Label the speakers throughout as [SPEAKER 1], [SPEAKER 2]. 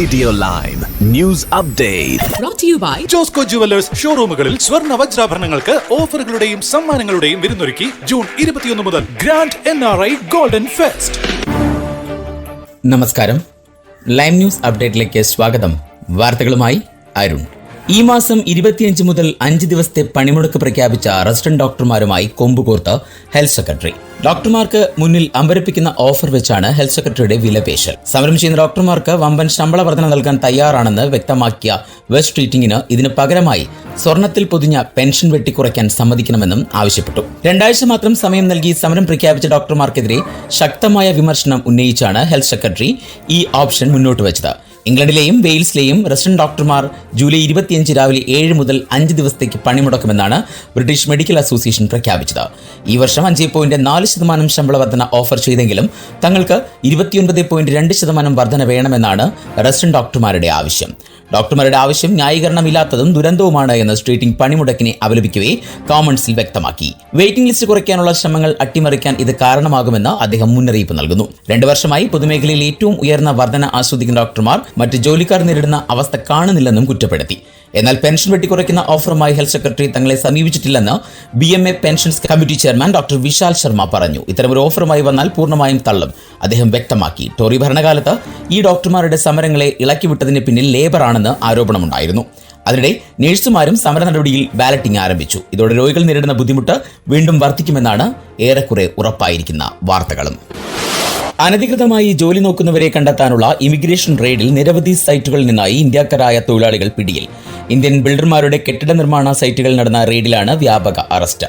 [SPEAKER 1] Radio live news update
[SPEAKER 2] Josco jewellers ഷോറൂമുകളിൽ സ്വർണ വജ്രാഭരണങ്ങൾക്ക് ഓഫറുകളുടെയും സമ്മാനങ്ങളുടെയും വിരുന്നൊരുക്കി ജൂൺ ഇരുപത്തിയൊന്ന് മുതൽ grand N R I golden fest.
[SPEAKER 3] നമസ്കാരം. ലൈവ് ന്യൂസ് അപ്ഡേറ്റിലേക്ക് സ്വാഗതം. വാർത്തകളുമായി അരുൺ. ഈ മാസം ഇരുപത്തിയഞ്ച് മുതൽ അഞ്ച് ദിവസത്തെ പണിമുടക്ക് പ്രഖ്യാപിച്ച റെസിഡന്റ് ഡോക്ടർമാരുമായി കൊമ്പുകോർത്ത് ഹെൽത്ത് സെക്രട്ടറി. ഡോക്ടർമാർക്ക് മുന്നിൽ അമ്പരപ്പിക്കുന്ന ഓഫർ വെച്ചാണ് ഹെൽത്ത് സെക്രട്ടറിയുടെ വിലപേശൽ സമരം ചെയ്യുന്ന ഡോക്ടർമാർക്ക് വമ്പൻ ശമ്പള വർധന നൽകാൻ തയ്യാറാണെന്ന് വ്യക്തമാക്കിയ വെസ്റ്റ് ട്രീറ്റിംഗിന് ഇതിന് പകരമായി സ്വർണത്തിൽ പൊതിഞ്ഞ പെൻഷൻ വെട്ടിക്കുറയ്ക്കാൻ സമ്മതിക്കണമെന്നും ആവശ്യപ്പെട്ടു. രണ്ടാഴ്ച മാത്രം സമയം നൽകി സമരം പ്രഖ്യാപിച്ച ഡോക്ടർമാർക്കെതിരെ ശക്തമായ വിമർശനം ഉന്നയിച്ചാണ് ഹെൽത്ത് സെക്രട്ടറി ഈ ഓപ്ഷൻ മുന്നോട്ട് വെച്ചത്. ഇംഗ്ലണ്ടിലെയും വെയിൽസിലെയും റെസിഡന്റ് ഡോക്ടർമാർ ജൂലൈ ഇരുപത്തിയഞ്ച് രാവിലെ ഏഴ് മുതൽ അഞ്ച് ദിവസത്തേക്ക് പണിമുടക്കുമെന്നാണ് ബ്രിട്ടീഷ് മെഡിക്കൽ അസോസിയേഷൻ പ്രഖ്യാപിച്ചത്. ഈ വർഷം അഞ്ച് പോയിന്റ് നാല് ശതമാനം ശമ്പള വർധന ഓഫർ ചെയ്തെങ്കിലും തങ്ങൾക്ക് ഇരുപത്തിയൊൻപത് പോയിന്റ് രണ്ട് ശതമാനം വർധന വേണമെന്നാണ് റെസിഡന്റ് ഡോക്ടർമാരുടെ ആവശ്യം. ഡോക്ടർമാരുടെ ആവശ്യം ന്യായീകരണമില്ലാത്തതും ദുരന്തവുമാണ് എന്ന് സ്ട്രീറ്റിംഗ് പണിമുടക്കിനെ അപലപിക്കവേ കോമൺസിൽ വ്യക്തമാക്കി. വെയിറ്റിംഗ് ലിസ്റ്റ് കുറയ്ക്കാനുള്ള ശ്രമങ്ങൾ അട്ടിമറിക്കാൻ ഇത് കാരണമാകുമെന്ന് അദ്ദേഹം മുന്നറിയിപ്പ് നൽകുന്നു. രണ്ടു വർഷമായി പൊതുമേഖലയിൽ ഏറ്റവും ഉയർന്ന വർധന ആസ്വദിക്കുന്ന ഡോക്ടർമാർ മറ്റ് ജോലിക്കാർ നേരിടുന്ന അവസ്ഥ കാണുന്നില്ലെന്നും കുറ്റപ്പെടുത്തി. എന്നാൽ പെൻഷൻ വെട്ടിക്കുറയ്ക്കുന്ന ഓഫറുമായി ഹെൽത്ത് സെക്രട്ടറി തങ്ങളെ സമീപിച്ചിട്ടില്ലെന്ന് B M A pensions committee chairman doctor Vishal Sharma പറഞ്ഞു. ഇത്തരമൊരു ഓഫറുമായി വന്നാൽ പൂർണമായും തള്ളും. അദ്ദേഹം വ്യക്തമാക്കി. ടോറി ഭരണകാലത്ത് ഈ ഡോക്ടർമാരുടെ സമരങ്ങളെ ഇളക്കിവിട്ടതിന് പിന്നിൽ ലേബറാണെന്ന് ആരോപണമുണ്ടായിരുന്നു. അതിനിടെ നഴ്സുമാരും സമര നടപടിയിൽ ബാലറ്റിംഗ് ആരംഭിച്ചു. ഇതോടെ രോഗികൾ നേരിടുന്ന ബുദ്ധിമുട്ട് വീണ്ടും വർദ്ധിക്കുമെന്നാണ് ഏറെക്കുറെ ഉറപ്പായിരിക്കുന്ന വാർത്തകളും. അനധികൃതമായി ജോലി നോക്കുന്നവരെ കണ്ടെത്താനുള്ള ഇമിഗ്രേഷൻ റെയ്ഡിൽ നിരവധി സൈറ്റുകളിൽ നിന്നായി ഇന്ത്യക്കാരായ തൊഴിലാളികൾ പിടിയിൽ. ഇന്ത്യൻ ബിൽഡർമാരുടെ കെട്ടിട നിർമ്മാണ സൈറ്റുകളിൽ നടന്ന റെയ്ഡിലാണ് വ്യാപക അറസ്റ്റ്.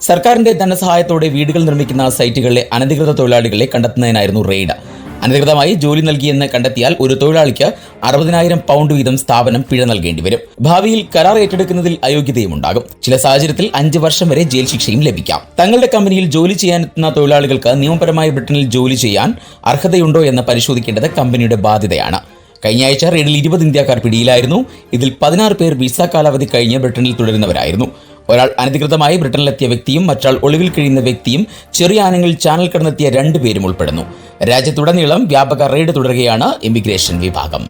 [SPEAKER 3] സർക്കാരിന്റെ ധനസഹായത്തോടെ വീടുകൾ നിർമ്മിക്കുന്ന സൈറ്റുകളിലെ അനധികൃത തൊഴിലാളികളെ കണ്ടെത്തുന്നതിനായിരുന്നു റെയ്ഡ്. അനധികൃതമായി ജോലി നൽകിയെന്ന് കണ്ടെത്തിയാൽ ഒരു തൊഴിലാളിക്ക് അറുപതിനായിരം പൗണ്ട് വീതം സ്ഥാപനം പിഴ നൽകേണ്ടി വരും. ഭാവിയിൽ കരാർ ഏറ്റെടുക്കുന്നതിൽ അയോഗ്യതയും ഉണ്ടാകും. ചില സാഹചര്യത്തിൽ അഞ്ച് വർഷം വരെ ജയിൽ ശിക്ഷയും ലഭിക്കാം. തങ്ങളുടെ കമ്പനിയിൽ ജോലി ചെയ്യാനെത്തുന്ന തൊഴിലാളികൾക്ക് നിയമപരമായി ബ്രിട്ടനിൽ ജോലി ചെയ്യാൻ അർഹതയുണ്ടോ എന്ന് പരിശോധിക്കേണ്ടത് കമ്പനിയുടെ ബാധ്യതയാണ്. കഴിഞ്ഞ ആഴ്ച റെയ്ഡിൽ ഇരുപത് ഇന്ത്യക്കാർ പിടിയിലായിരുന്നു. ഇതിൽ പതിനാറ് പേർ വിസ കാലാവധി കഴിഞ്ഞ് ബ്രിട്ടനിൽ തുടരുന്നവരായിരുന്നു. ഒരാൾ അനധികൃതമായി ബ്രിട്ടനിലെത്തിയ വ്യക്തിയും മറ്റാൾ ഒളിവിൽ കഴിയുന്ന വ്യക്തിയും ചെറിയ ആനങ്ങളിൽ ചാനൽ കടന്നെത്തിയ രണ്ടുപേരും ഉൾപ്പെടുന്നു. രാജ്യത്തുടനീളം വ്യാപക റെയ്ഡ് തുടരുകയാണ് ഇമിഗ്രേഷൻ വിഭാഗം.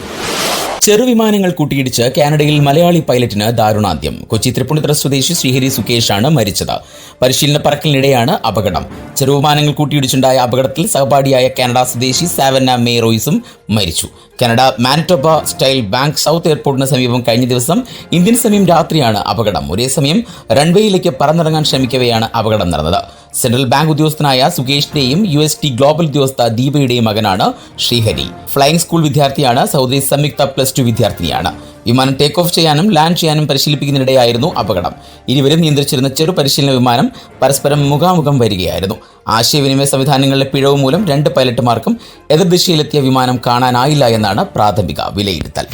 [SPEAKER 3] ചെറുവിമാനങ്ങൾ കൂട്ടിയിടിച്ച് കാനഡയിൽ മലയാളി പൈലറ്റിന് ദാരുണാന്ത്യം. കൊച്ചി തൃപ്പൂണിത്തുറ സ്വദേശി ശ്രീഹരി സുകേഷാണ് മരിച്ചത്. പരിശീലന പറക്കലിനിടെയാണ് അപകടം. ചെറുവിമാനങ്ങൾ കൂട്ടിയിടിച്ചുണ്ടായ അപകടത്തിൽ സഹപാഠിയായ കാനഡ സ്വദേശി സാവന്ന മേറോയിസും മരിച്ചു. Canada Manitoba Steinbach south എയർപോർട്ടിന് സമീപം കഴിഞ്ഞ ദിവസം ഇന്ത്യൻ സമയം രാത്രിയാണ് അപകടം. ഒരേ സമയം റൺവേയിലേക്ക് പറന്നിറങ്ങാൻ ശ്രമിക്കവെയാണ് അപകടം നടന്നത്. സെൻട്രൽ ബാങ്ക് ഉദ്യോഗസ്ഥനായ സുകേഷിന്റെയും യു എസ് ടി ഗ്ലോബൽ ഉദ്യോഗസ്ഥ ദീപയുടെയും മകനാണ് ശ്രീഹരി. ഫ്ലൈയിങ് സ്കൂൾ വിദ്യാർത്ഥിയാണ് സൗദി സംയുക്ത പ്ലസ് ടു വിദ്യാർത്ഥിനിയാണ്. വിമാനം ടേക്ക് ഓഫ് ചെയ്യാനും ലാൻഡ് ചെയ്യാനും പരിശീലിപ്പിക്കുന്നതിനിടെയായിരുന്നു അപകടം. ഇരുവരും നിയന്ത്രിച്ചിരുന്ന ചെറു പരിശീലന വിമാനം പരസ്പരം മുഖാമുഖം വരികയായിരുന്നു. ആശയവിനിമയ സംവിധാനങ്ങളിലെ പിഴവ് മൂലം രണ്ട് പൈലറ്റുമാർക്കും എതിർദിശയിലെത്തിയ വിമാനം കാണാനായില്ല എന്നാണ് പ്രാഥമിക വിലയിരുത്തൽ.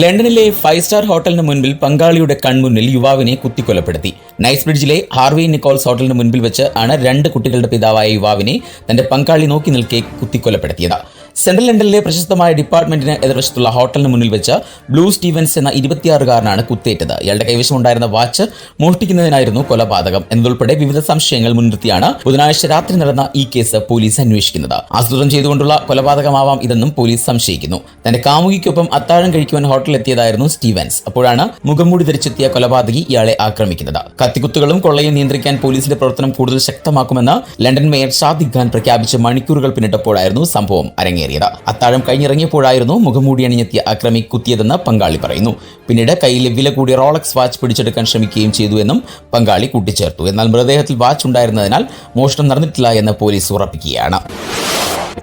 [SPEAKER 3] ലണ്ടനിലെ ഫൈവ് സ്റ്റാർ ഹോട്ടലിന് മുൻപിൽ പങ്കാളിയുടെ കൺമുന്നിൽ യുവാവിനെ കുത്തിക്കൊലപ്പെടുത്തി. നൈസ് ബ്രിഡ്ജിലെ ഹാർവി നിക്കോൾസ് ഹോട്ടലിന് മുൻപിൽ വെച്ച് ആണ് രണ്ട് കുട്ടികളുടെ പിതാവായ യുവാവിനെ തന്റെ പങ്കാളി നോക്കി നിൽക്കെ കുത്തിക്കൊലപ്പെടുത്തിയത്. സെൻട്രൽ ലണ്ടനിലെ പ്രശസ്തമായ ഡിപ്പാർട്ട്മെന്റിന് എതിർവശത്തുള്ള ഹോട്ടലിന് മുന്നിൽ വെച്ച് ബ്ലൂ സ്റ്റീവൻസ് എന്ന ഇരുപത്തിയാറുകാരനാണ് കുത്തേറ്റത്. ഇയാളുടെ കൈവശമുണ്ടായിരുന്ന വാച്ച് മോഷ്ടിക്കുന്നതിനായിരുന്നു കൊലപാതകം. എന്നതുൾപ്പെടെ വിവിധ സംശയങ്ങൾ മുൻനിർത്തിയാണ് ബുധനാഴ്ച രാത്രി നടന്ന ഈ കേസ് പോലീസ് അന്വേഷിക്കുന്നത്. ആസൂത്രണം ചെയ്തുകൊണ്ടുള്ള കൊലപാതകമാവാം ഇതെന്നും പോലീസ് സംശയിക്കുന്നു. തന്റെ കാമുകിക്കൊപ്പം അത്താഴം കഴിക്കുവാൻ ഹോട്ടലിലെത്തിയതായിരുന്നു സ്റ്റീവൻസ്. അപ്പോഴാണ് മുഖംമൂടി ധരിച്ചെത്തിയ കൊലപാതകി ഇയാളെ ആക്രമിക്കുന്നത്. കത്തിക്കുത്തുകളും കൊള്ളയും നിയന്ത്രിക്കാൻ പോലീസിന്റെ പ്രവർത്തനം കൂടുതൽ ശക്തമാക്കുമെന്ന് ലണ്ടൻ മേയർ ഷാദിഖ് ഖാൻ പ്രഖ്യാപിച്ച് മണിക്കൂറുകൾ പിന്നിട്ടപ്പോഴായിരുന്നു സംഭവം അരങ്ങേറിയത് അത്താഴം കഴിഞ്ഞിറങ്ങിയപ്പോഴായിരുന്നു മുഖംമൂടി അണിഞ്ഞെത്തിയ അക്രമി കുത്തിയതെന്ന് പങ്കാളി പറയുന്നു. പിന്നീട് കയ്യിലെ വില കൂടിയ റോളക്സ് വാച്ച് പിടിച്ചെടുക്കാൻ ശ്രമിക്കുകയും ചെയ്തു എന്നും പങ്കാളി കൂട്ടിച്ചേർത്തു. എന്നാൽ മൃതദേഹത്തിൽ വാച്ച് ഉണ്ടായിരുന്നതിനാൽ മോഷണം നടന്നിട്ടില്ല എന്ന് പോലീസ് ഉറപ്പിക്കുകയാണ്.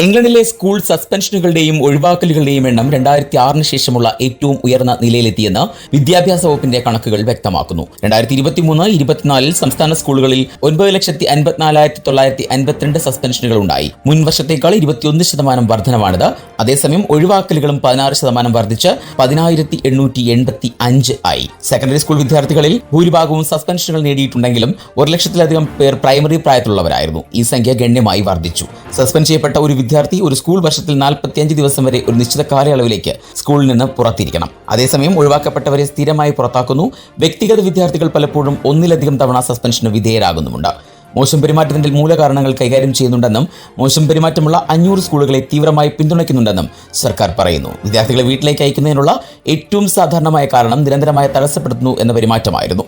[SPEAKER 3] ഇംഗ്ലണ്ടിലെ സ്കൂൾ സസ്പെൻഷനുകളുടെയും ഒഴിവാക്കലുകളുടെയും എണ്ണം രണ്ടായിരത്തി ആറിന് ശേഷമുള്ള ഏറ്റവും ഉയർന്ന നിലയിലെത്തിയെന്ന് വിദ്യാഭ്യാസ വകുപ്പിന്റെ കണക്കുകൾ വ്യക്തമാക്കുന്നു. രണ്ടായിരത്തി ഇരുപത്തിമൂന്ന് ഇരുപത്തിനാലിൽ സംസ്ഥാന സ്കൂളുകളിൽ ഒൻപത് ലക്ഷത്തി അൻപത്തിനാലായിരത്തി തൊള്ളായിരത്തി അൻപത്തിരണ്ട് സസ്പെൻഷനുകൾ ഉണ്ടായി. മുൻ വർഷത്തേക്കാൾ ഇരുപത്തിയൊന്ന് ശതമാനം വർധനമാണിത് അതേസമയം ഒഴിവാക്കലുകളും പതിനാറ് ശതമാനം വർദ്ധിച്ച് പതിനായിരത്തി എണ്ണൂറ്റി എൺപത്തി അഞ്ച് ആയി. സെക്കൻഡറി സ്കൂൾ വിദ്യാർത്ഥികളിൽ ഭൂരിഭാഗവും സസ്പെൻഷനുകൾ നേടിയിട്ടുണ്ടെങ്കിലും ഒരു ലക്ഷത്തിലധികം പേർ പ്രൈമറി പ്രായത്തിലുള്ളവരായിരുന്നു. ഈ സംഖ്യ ഗണ്യമായി വർദ്ധിച്ചു. സസ്പെൻഡ് ചെയ്യപ്പെട്ട ഒരു വിദ്യാർത്ഥി ഒരു സ്കൂൾ വർഷത്തിൽ നാൽപ്പത്തിയഞ്ച് ദിവസം വരെ ഒരു നിശ്ചിത കാലയളവിലേക്ക് സ്കൂളിൽ നിന്ന് പുറത്തിരിക്കണം. അതേസമയം ഒഴിവാക്കപ്പെട്ടവരെ സ്ഥിരമായി പുറത്താക്കുന്നു. വ്യക്തിഗത വിദ്യാർത്ഥികൾ പലപ്പോഴും ഒന്നിലധികം തവണ സസ്പെൻഷന് വിധേയരാകുന്നുമുണ്ട്. മോശം പെരുമാറ്റത്തിന്റെ മൂലകാരണങ്ങൾ കൈകാര്യം ചെയ്യുന്നുണ്ടെന്നും മോശം പെരുമാറ്റമുള്ള അഞ്ഞൂറ് സ്കൂളുകളെ തീവ്രമായി പിന്തുണയ്ക്കുന്നുണ്ടെന്നും സർക്കാർ പറയുന്നു. വിദ്യാർത്ഥികളെ വീട്ടിലേക്ക് അയക്കുന്നതിനുള്ള ഏറ്റവും സാധാരണമായ കാരണം നിരന്തരമായ തടസ്സപ്പെടുത്തുന്നു എന്ന പെരുമാറ്റമായിരുന്നു.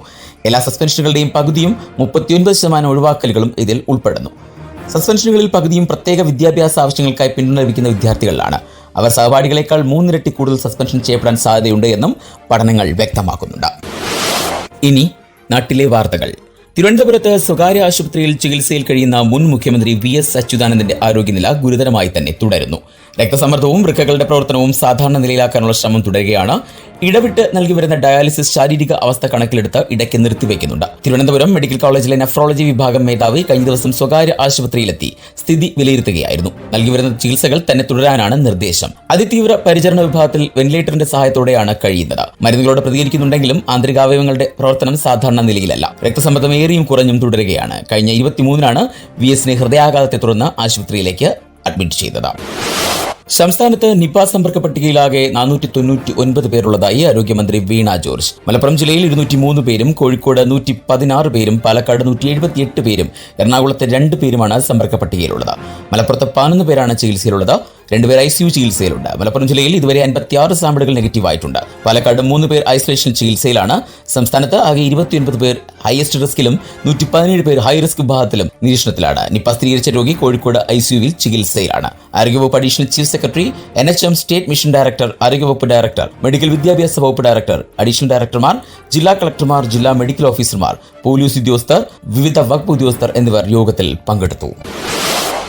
[SPEAKER 3] എല്ലാ സസ്പെൻഷനുകളുടെയും പകുതിയും മുപ്പത്തിയൊൻപത് ശതമാനം ഒഴിവാക്കലുകളും ഇതിൽ ഉൾപ്പെടുന്നു. സസ്പെൻഷനുകളിൽ പകുതിയും പ്രത്യേക വിദ്യാഭ്യാസ ആവശ്യങ്ങൾക്കായി പിന്തുണ ലഭിക്കുന്ന വിദ്യാർത്ഥികളിലാണ്. അവർ സഹപാഠികളെക്കാൾ മൂന്നിരട്ടി കൂടുതൽ സസ്പെൻഷൻ ചെയ്യപ്പെടാൻ സാധ്യതയുണ്ട് എന്നും പഠനങ്ങൾ വ്യക്തമാക്കുന്നുണ്ട്. ഇനി നാട്ടിലെ വാർത്തകൾ. തിരുവനന്തപുരത്ത് സ്വകാര്യ ആശുപത്രിയിൽ ചികിത്സയിൽ കഴിയുന്ന മുൻ മുഖ്യമന്ത്രി വി എസ് അച്യുതാനന്ദന്റെ ആരോഗ്യനില ഗുരുതരമായി തന്നെ തുടരുന്നു. രക്തസമ്മർദ്ദവും വൃക്കകളുടെ പ്രവർത്തനവും സാധാരണ നിലയിലാക്കാനുള്ള ശ്രമം തുടരുകയാണ്. ഇടവിട്ട് നൽകി വരുന്ന ഡയാലിസിസ് ശാരീരിക അവസ്ഥ കണക്കിലെടുത്ത് ഇടയ്ക്ക് നിർത്തിവെക്കുന്നുണ്ട്. തിരുവനന്തപുരം മെഡിക്കൽ കോളേജിലെ നെഫ്രോളജി വിഭാഗം മേധാവി കഴിഞ്ഞ ദിവസം സ്വകാര്യ ആശുപത്രിയിലെത്തി സ്ഥിതി വിലയിരുത്തുകയായിരുന്നു. നൽകി വരുന്ന ചികിത്സകൾ തന്നെ തുടരാനാണ് നിർദ്ദേശം. അതിതീവ്ര പരിചരണ വിഭാഗത്തിൽ വെന്റിലേറ്ററിന്റെ സഹായത്തോടെയാണ് കഴിയുന്നത്. മരുന്നുകളോട് പ്രതികരിക്കുന്നുണ്ടെങ്കിലും ആന്തരികാവയവങ്ങളുടെ പ്രവർത്തനം സാധാരണ നിലയിലല്ല. രക്തസമ്മർദ്ദം ഏറിയും കുറഞ്ഞും തുടരുകയാണ്. കഴിഞ്ഞ ഇരുപത്തിമൂന്നിനാണ് വി എസിനെ ഹൃദയാഘാതത്തെ തുടർന്ന് ആശുപത്രിയിലേക്ക് അഡ്മിറ്റ് ചെയ്തത്. സംസ്ഥാനത്ത് നിപ സമ്പർക്ക പട്ടികയിലാകെ നാനൂറ്റി തൊണ്ണൂറ്റി ഒൻപത് പേരുള്ളതായി ആരോഗ്യമന്ത്രി വീണ ജോർജ്. മലപ്പുറം ജില്ലയിൽ ഇരുന്നൂറ്റി മൂന്ന് പേരും കോഴിക്കോട് നൂറ്റി പതിനാറ് പേരും പാലക്കാട് നൂറ്റി എഴുപത്തിയെട്ട് പേരും എറണാകുളത്ത് രണ്ട് പേരുമാണ് സമ്പർക്ക പട്ടികയിലുള്ളത്. മലപ്പുറത്ത് പതിനൊന്ന് പേരാണ് ചികിത്സയിലുള്ളത്. രണ്ടുപേർ ഐ സിയു ചികിത്സയിലുണ്ട്. മലപ്പുറം ജില്ലയിൽ ഇതുവരെ അൻപത്തിയാറ് സാമ്പിളുകൾ നെഗറ്റീവ് ആയിട്ടുണ്ട്. പാലക്കാട് മൂന്ന് പേർ ഐസൊലേഷൻ ചികിത്സയിലാണ്. സംസ്ഥാനത്ത് ആകെ ഇരുപത്തിയൊൻപത് പേർ ഹയസ്റ്റ് റിസ്കിലും നൂറ്റി പതിനേഴ് പേർ ഹൈ റിസ്ക് വിഭാഗത്തിലും നിരീക്ഷണത്തിലാണ്. നിപ്പ സ്ഥിരീകരിച്ച രോഗി കോഴിക്കോട് ഐ സിയുവിൽ ചികിത്സയിലാണ്. ആരോഗ്യവകുപ്പ് additional chief secretary N H M state mission director ആരോഗ്യവകുപ്പ് ഡയറക്ടർ മെഡിക്കൽ വിദ്യാഭ്യാസ വകുപ്പ് ഡയറക്ടർ അഡീഷണൽ ഡയറക്ടർമാർ ജില്ലാ കളക്ടർമാർ ജില്ലാ മെഡിക്കൽ ഓഫീസർമാർ പോലീസ് ഉദ്യോഗസ്ഥർ വിവിധ വകുപ്പ് ഉദ്യോഗസ്ഥർ എന്നിവർ യോഗത്തിൽ പങ്കെടുത്തു.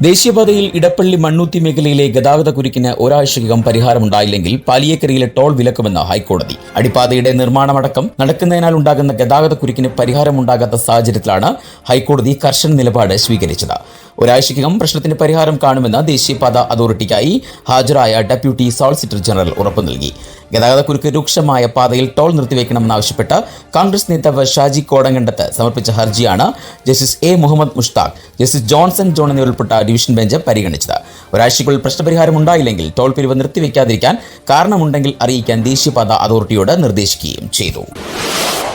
[SPEAKER 3] ദേശീയപാതയിൽ ഇടപ്പള്ളി മണ്ണൂത്തി മേഖലയിലെ ഗതാഗത കുരുക്കിന് ഒരാഴ്ചയ്ക്കകം പരിഹാരമുണ്ടായില്ലെങ്കിൽ പാലിയേക്കരയിലെ ടോൾ വിലക്കുമെന്ന് ഹൈക്കോടതി. അടിപ്പാതയുടെ നിർമ്മാണമടക്കം നടക്കുന്നതിനാൽ ഉണ്ടാകുന്ന ഗതാഗത കുരുക്കിന് പരിഹാരമുണ്ടാകാത്ത സാഹചര്യത്തിലാണ് ഹൈക്കോടതി കർശന നിലപാട് സ്വീകരിച്ചത്. ഒരാഴ്ചയ്ക്കകം പ്രശ്നത്തിന് പരിഹാരം കാണുമെന്ന് ദേശീയപാത അതോറിറ്റിക്കായി ഹാജരായ ഡെപ്യൂട്ടി സോളിസിറ്റർ ജനറൽ ഉറപ്പു നൽകി. ഗതാഗതക്കുരുക്ക് രൂക്ഷമായ പാതയിൽ ടോൾ നിർത്തിവെക്കണമെന്നാവശ്യപ്പെട്ട് കോൺഗ്രസ് നേതാവ് ഷാജി കോടങ്കണ്ടത്ത് സമർപ്പിച്ച ഹർജിയാണ് justice A Muhammad Mushtaq justice Johnson John എന്നിവരുൾപ്പെട്ട division bench പരിഗണിച്ചത്. ഒരാഴ്ചയ്ക്കുള്ളിൽ പ്രശ്നപരിഹാരം ഉണ്ടായില്ലെങ്കിൽ ടോൾ പിരിവ് നിർത്തിവെക്കാതിരിക്കാൻ കാരണമുണ്ടെങ്കിൽ അറിയിക്കാൻ ദേശീയപാത അതോറിറ്റിയോട് നിർദ്ദേശിക്കുകയും ചെയ്തു.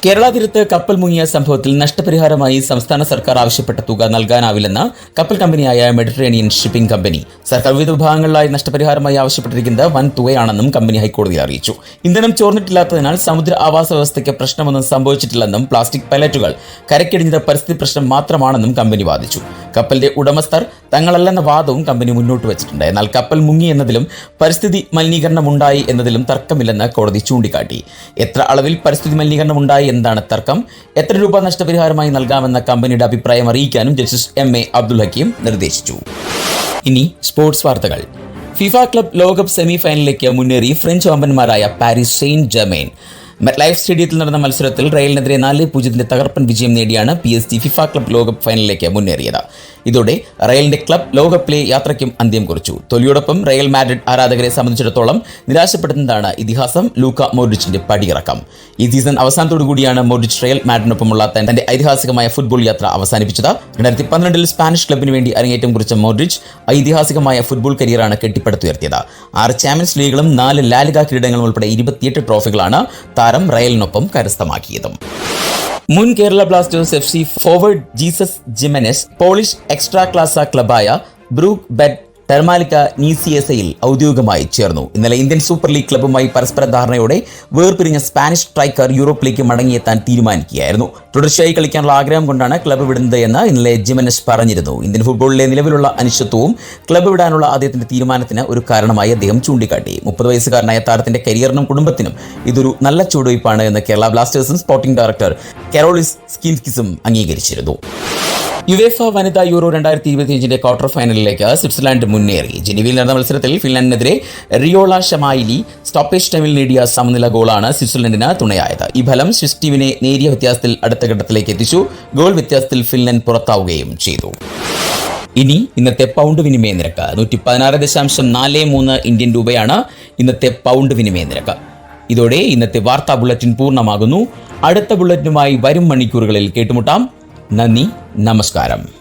[SPEAKER 3] കേരള തീരത്ത് കപ്പൽ മുങ്ങിയ സംഭവത്തിൽ നഷ്ടപരിഹാരമായി സംസ്ഥാന സർക്കാർ ആവശ്യപ്പെട്ട തുക നൽകാനാവില്ലെന്ന് കപ്പൽ കമ്പനിയായ മെഡിറ്ററേനിയൻ ഷിപ്പിംഗ് കമ്പനി സർക്കാർ വിവിധ വിഭാഗങ്ങളിലായി നഷ്ടപരിഹാരമായി ആവശ്യപ്പെട്ടിരിക്കുന്നത് വൻ തുകയാണെന്നും കമ്പനി ഹൈക്കോടതിയിൽ അറിയിച്ചു. ഇന്ധനം ചോർന്നിട്ടില്ലാത്തതിനാൽ സമുദ്ര ആവാസ വ്യവസ്ഥയ്ക്ക് പ്രശ്നമൊന്നും സംഭവിച്ചിട്ടില്ലെന്നും പ്ലാസ്റ്റിക് പലറ്റുകൾ കരക്കിടിഞ്ഞത് പരിസ്ഥിതി പ്രശ്നം മാത്രമാണെന്നും കമ്പനി വാദിച്ചു. കപ്പലിന്റെ ഉടമസ്ഥർ തങ്ങളല്ലെന്ന വാദവും കമ്പനി മുന്നോട്ട് വച്ചിട്ടുണ്ട്. എന്നാൽ കപ്പൽ മുങ്ങി എന്നതിലും പരിസ്ഥിതി മലിനീകരണം ഉണ്ടായി എന്നതിലും തർക്കമില്ലെന്ന് കോടതി ചൂണ്ടിക്കാട്ടി. എത്ര അളവിൽ പരിസ്ഥിതി മലിനീകരണം ഉണ്ടായി എന്നതാണ് തർക്കം. എത്ര രൂപ നഷ്ടപരിഹാരമായി നൽകാമെന്ന കമ്പനിയുടെ അഭിപ്രായം അറിയിക്കാനും justice M A Abdul Hakeem നിർദ്ദേശിച്ചു. ഇനി സ്പോർട്സ് വാർത്തകൾ. ഫിഫ ക്ലബ് ലോകകപ്പ് സെമി ഫൈനലിലേക്ക് മുന്നേറി ഫ്രഞ്ച് വമ്പന്മാരായ പാരീസ് സെയിന്റ് ജെർമെയിൻ ലൈഫ് സ്റ്റേഡിയത്തിൽ നടന്ന മത്സരത്തിൽ റയലിനെതിരെ നാല് പൂജ്യത്തിന്റെ തകർപ്പൻ വിജയം നേടിയാണ് P S G FIFA club ലോകകപ്പ് ഫൈനലിലേക്ക് മുന്നേറിയത്. ഇതോടെ റയലിന്റെ ക്ലബ് ലോകകപ്പിലെ യാത്രയ്ക്കും അന്ത്യം കുറിച്ചു. തൊലിയോടൊപ്പം റയൽ മാഡ്രിഡ് ആരാധകരെ സംബന്ധിച്ചിടത്തോളം നിരാശപ്പെടുന്നതാണ് ഇതിഹാസം ലൂക്ക മോഡ്രിച്ചിന്റെ പടിയിറക്കം. ഈ സീസൺ അവസാനത്തോടു കൂടിയാണ് മോഡ്രിച്ച് റയൽ മാഡ്രിഡിനൊപ്പമുള്ള തന്റെ ഐതിഹാസികമായ ഫുട്ബോൾ യാത്ര അവസാനിപ്പിച്ചത്. രണ്ടായിരത്തി പന്ത്രണ്ടിൽ സ്പാനിഷ് ക്ലബിന് വേണ്ടി അരങ്ങേറ്റം കുറിച്ച മോഡ്രിച്ച് ഐതിഹാസികമായ ഫുട്ബോൾ കരിയറാണ് കെട്ടിപ്പടുത്തുയർത്തിയത്. ആറ് ചാമ്പ്യൻസ് ലീഗുകളും നാല് ലാലിക കിരീടങ്ങളും ഉൾപ്പെടെ ഇരുപത്തിയെട്ട് ട്രോഫികളാണ് താരം റയലിനൊപ്പം കരസ്ഥമാക്കിയതും. മുൻ Kerala Blasters F C forward Jesus Jimenez Polish Ekstraklasa ക്ലബായ ബ്രൂക്ക് ബെഡ് ടെർമാലിക്ക നീസിയസയിൽ ഔദ്യോഗികമായി ചേർന്നു. ഇന്നലെ ഇന്ത്യൻ സൂപ്പർ ലീഗ് ക്ലബ്ബുമായി പരസ്പര ധാരണയോടെ വേർപിരിഞ്ഞ സ്പാനിഷ് സ്ട്രൈക്കർ യൂറോപ്പിലേക്ക് മടങ്ങിയെത്താൻ തീരുമാനിക്കുകയായിരുന്നു. തുടർച്ചയായി കളിക്കാനുള്ള ആഗ്രഹം കൊണ്ടാണ് ക്ലബ്ബ് വിടുന്നത് എന്ന് ഇന്നലെ ജിമനസ് പറഞ്ഞിരുന്നു. ഇന്ത്യൻ ഫുട്ബോളിലെ നിലവിലുള്ള അനിശ്ചിത്വവും ക്ലബ്ബ് വിടാനുള്ള അദ്ദേഹത്തിന്റെ തീരുമാനത്തിന് ഒരു കാരണമായി അദ്ദേഹം ചൂണ്ടിക്കാട്ടി. മുപ്പത് വയസ്സുകാരനായ താരത്തിന്റെ കരിയറിനും കുടുംബത്തിനും ഇതൊരു നല്ല ചുവടുവയ്പ്പാണ് എന്ന് കേരള ബ്ലാസ്റ്റേഴ്സും സ്പോർട്ടിംഗ് ഡയറക്ടർ കെറോളിസ് സ്കിൻസ്കിസും അംഗീകരിച്ചിരുന്നു. യുവേഫ വനിതാ യൂറോ രണ്ടായിരത്തി ഇരുപത്തിയഞ്ചിന്റെ ക്വാർട്ടർ ഫൈനലിലേക്ക് സ്വിറ്റ്സർലാൻഡ് മുന്നേറി. ജനീവയിൽ നടന്ന മത്സരത്തിൽ ഫിൻലൻഡിനെതിരെ റിയോള ഷമായിലി സ്റ്റോപ്പേജ് ടൈമിൽ നേടിയ സമനില ഗോളാണ് സ്വിറ്റ്സർലൻഡിന് തുണയായത്. ഈ ഫലം സ്വിസ് ടീമിനെ നേരിയ വ്യത്യാസത്തിൽ അടുത്ത ഘട്ടത്തിലേക്ക് എത്തിച്ചു. ഗോൾ വ്യത്യാസത്തിൽ ഫിൻലൻഡ് പുറത്താവുകയും ചെയ്തു. ഇനി ഇന്നത്തെ പൗണ്ട് വിനിമയ നിരക്ക് നൂറ്റി പതിനാറ് ദശാംശം നാല് മൂന്ന് ഇന്ത്യൻ രൂപയാണ് ഇന്നത്തെ പൗണ്ട് വിനിമയ നിരക്ക്. ഇതോടെ ഇന്നത്തെ വാർത്താ ബുള്ളറ്റിൻ പൂർണമാകുന്നു. അടുത്ത ബുള്ളറ്റിനുമായി വരും മണിക്കൂറുകളിൽ കേട്ടുമുട്ടാം. നന്ദി നമസ്കാരം.